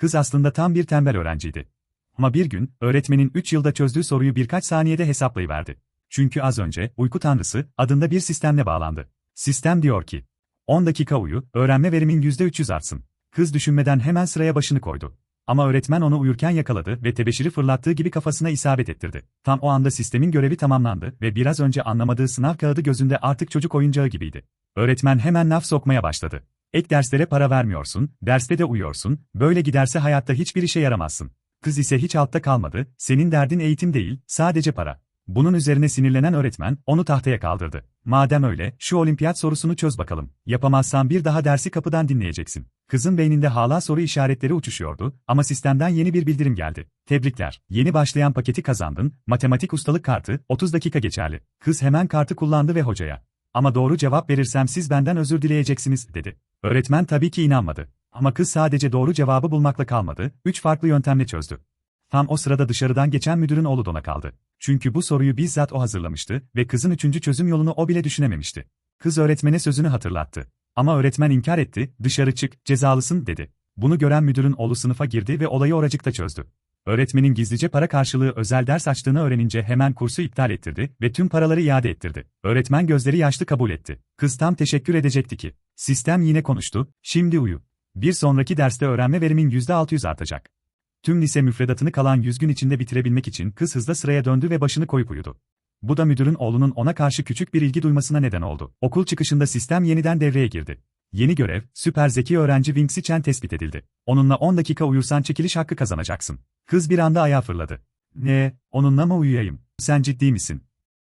Kız aslında tam bir tembel öğrenciydi. Ama bir gün, öğretmenin 3 yılda çözdüğü soruyu birkaç saniyede hesaplayıverdi. Çünkü az önce, uyku tanrısı, adında bir sistemle bağlandı. Sistem diyor ki, 10 dakika uyu, öğrenme verimin %300 artsın. Kız düşünmeden hemen sıraya başını koydu. Ama öğretmen onu uyurken yakaladı ve tebeşiri fırlattığı gibi kafasına isabet ettirdi. Tam o anda sistemin görevi tamamlandı ve biraz önce anlamadığı sınav kağıdı gözünde artık çocuk oyuncağı gibiydi. Öğretmen hemen laf sokmaya başladı. Ek derslere para vermiyorsun, derste de uyuyorsun, böyle giderse hayatta hiçbir işe yaramazsın. Kız ise hiç altta kalmadı, senin derdin eğitim değil, sadece para. Bunun üzerine sinirlenen öğretmen, onu tahtaya kaldırdı. Madem öyle, şu olimpiyat sorusunu çöz bakalım. Yapamazsan bir daha dersi kapıdan dinleyeceksin. Kızın beyninde hala soru işaretleri uçuşuyordu ama sistemden yeni bir bildirim geldi. Tebrikler, yeni başlayan paketi kazandın, matematik ustalık kartı, 30 dakika geçerli. Kız hemen kartı kullandı ve hocaya. Ama doğru cevap verirsem siz benden özür dileyeceksiniz, dedi. Öğretmen tabii ki inanmadı. Ama kız sadece doğru cevabı bulmakla kalmadı, üç farklı yöntemle çözdü. Tam o sırada dışarıdan geçen müdürün oğlu dona kaldı. Çünkü bu soruyu bizzat o hazırlamıştı ve kızın üçüncü çözüm yolunu o bile düşünememişti. Kız öğretmene sözünü hatırlattı. Ama öğretmen inkar etti, dışarı çık, cezalısın, dedi. Bunu gören müdürün oğlu sınıfa girdi ve olayı oracıkta çözdü. Öğretmenin gizlice para karşılığı özel ders açtığını öğrenince hemen kursu iptal ettirdi ve tüm paraları iade ettirdi. Öğretmen gözleri yaşlı kabul etti. Kız tam teşekkür edecekti ki. Sistem yine konuştu, şimdi uyu. Bir sonraki derste öğrenme verimin %600 artacak. Tüm lise müfredatını kalan 100 gün içinde bitirebilmek için kız hızla sıraya döndü ve başını koyup uyudu. Bu da müdürün oğlunun ona karşı küçük bir ilgi duymasına neden oldu. Okul çıkışında sistem yeniden devreye girdi. Yeni görev, süper zeki öğrenci Winxi Chen tespit edildi. Onunla 10 dakika uyursan çekiliş hakkı kazanacaksın. Kız bir anda ayağa fırladı. Ne, onunla mı uyuyayım? Sen ciddi misin?